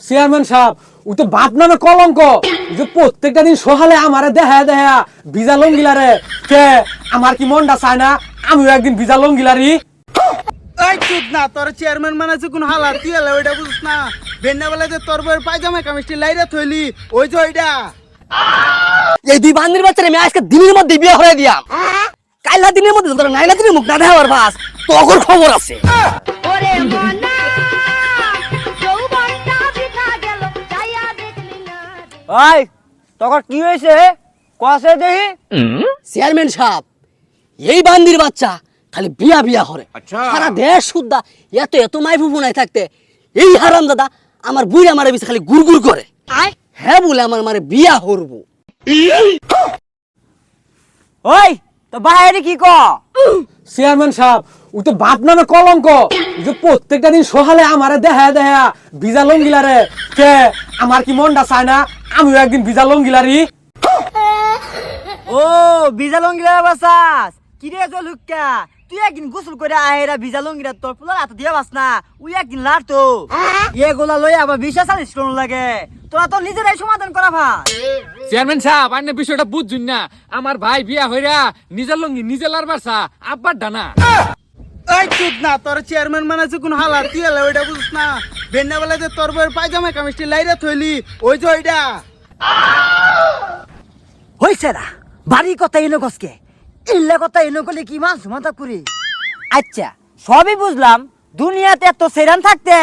Chairman সাহেব ও তো বাপ নামে কলঙ্ক। যে প্রত্যেকটা দিন সকালে আমারে দেখা দেখা ভিজা লঙ্গিলারে। কে আমার কি মনটা চায় না? আমিও একদিন ভিজা লঙ্গিলারি। এই চুপ না তোর চেয়ারম্যান মানাছে কোন হালা তুই এলা ওইটা বুঝছ না। বেন্না বেলা যে তোর বইয়ের পায়জামা কামিজটি লাইরা থইলি ওই যে ওইটা। এই দুই বান্দির বাচ্চারে আমি আজকে দিনের মধ্যে বিয়ে হয়ে দিয়াম। কাইলা দিনের মধ্যে তোর নাইলা দিনের মুখ না দেওয়ার বাস তখন খবর আছে। ওই তখন কি হয়েছে কসে দেখি। চেয়ারম্যান সাহেব এই বান্দির বাচ্চা খালি বিয়া বিয়া করে। সারা দেশ শুদ্ধা এত এত মাই ফুফু নাই থাকতে। এই হারাম দাদা আমার বুড়ি আমার বিছে খালি করে। হ্যাঁ বলে আমার মানে বিয়া হরবো ওই তো বাইরে কি ক চেয়ারম্যান সাহেব ও তো বাপ নামে কলঙ্ক। যে প্রত্যেকটা দিন সকালে আমারে দেখা দেখা ভিজা লঙ্গিলারে। কে আমার কি মনটা চায় না? আমিও একদিন ভিজা লঙ্গিলারি। ও ভিজা লঙ্গিরা বাসাস। কি রে জলুকা তুই একদিন গোসল করে আহেরা ভিজা লঙ্গিরা তোর ফুলার হাতে দিয়ে বাস না। উই একদিন লাড়তো। এগুলা লই আবার বিশা চালিশ করুন লাগে। তোরা তো নিজেরাই সমাধান করা ভাই চেয়ারম্যান সাহেব আপনি বিষয়টা বুঝছুন না? আমার ভাই বিয়া হইরা নিজের লঙ্গি নিজে লারবার সা আব্বার ডানা। এই চুপ না তোর চেয়ারম্যান মানাছে কোন হালা তুই এলা ওইটা বুঝছ না? বেন্না বেলা যে তোর বইয়ের পায়জামা কামিজটি লাইরা থইলি। ওই যে ওইটা হইছে না। বাড়ি কথা এনো গসকে ইল্লা কথা এনো করলে কি মাছ মাথা করি আচ্ছা সবই বুঝলাম। দুনিয়াতে এত সেরান থাকতে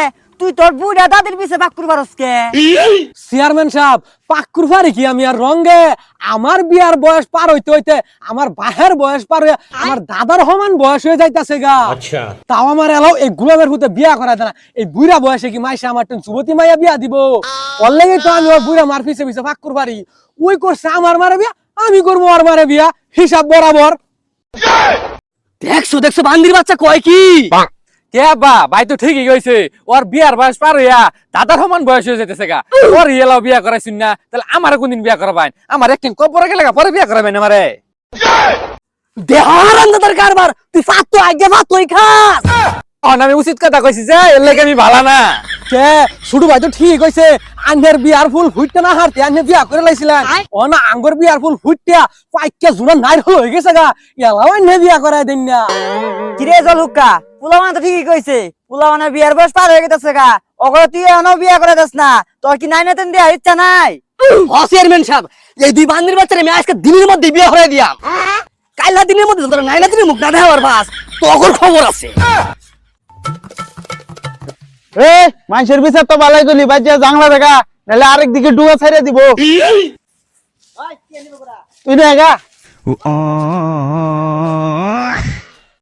তুই তোর বুড়া দাদির পিছে বাক করবার কে? চেয়ারম্যান সাহেব পাক্কুর পারি কি আমি আর রঙ্গে? আমার বিয়ার বয়স পার হইতে হইতে আমার বাহের বয়স পার হয়ে আমার দাদার সমান বয়স হয়ে যাইতাছে গা। আচ্ছা। তাও আমার এলাও এই গুলামের ভূতে বিয়া করা দেনা। এই বুড়া বয়সে কি মাইসে আমার টেন যুবতী মাইয়া বিয়া দিব? অলরেডি তো আমি ওই বুড়া মার পিছে পিছে পাক্কুর পারি ওই করছে আমার মারে বিয়া আমি করব ওর মারে বিয়া। হিসাব বরাবর। দেখছ দেখছ বান্দির বাচ্চা কয় কি? কে আব্বা ভাই তো ঠিকই কইছে ওর বিয়ার বয়স পার হইয়া দাদার সমান বয়স হয়ে যেতেছে গা। ওর ইয়েলাও বিয়া করাইছুন না তাহলে আমার কোনদিন বিয়া করাবেন আমার একদিন কবরে গেলে পরে বিয়া করাবেন আমারে দেহারাম দাদার কারবার তুই ফাত তো আগে ফাত তুই খাস। অন আমি উচিত কথা কইছি যে এর লাগে আমি ভালা না। কে শুধু ভাই তো ঠিক হইছে আঙ্গের বিয়ার ফুল ফুটতে না হারতে আঙ্গে বিয়া করে লাইছিলেন ও না আঙ্গর বিয়ার ফুল ফুটতে পাইকে জুড়া নাইর হয়ে গেছে গা। এলাও আঙ্গে বিয়া করাই দেন না। কিরে জলুকা পোলামান তো ঠিকই কইছে। পোলামানের বিয়ার বয়স পার হয়ে গেছে গা। ওগুলো তুই এখনও বিয়া করে দিস না। তোর কি নাই নাতেন দেওয়ার ইচ্ছা নাই? হ চেয়ারম্যান সাহেব এই দুই বান্দির বাচ্চারে আমি আজকে দিনের মধ্যে বিয়ে হয়ে দিয়াম। কাইলা দিনের মধ্যে তোর নাইলা দিনের মুখ না দেওয়ার বাস তখন খবর আছে। এ মানুষের বিচার তো বালাই গলি বাজিয়া জাংলা দেখা নাহলে আরেক দিকে ডুবা ছাইরা দিব। তুই না গা।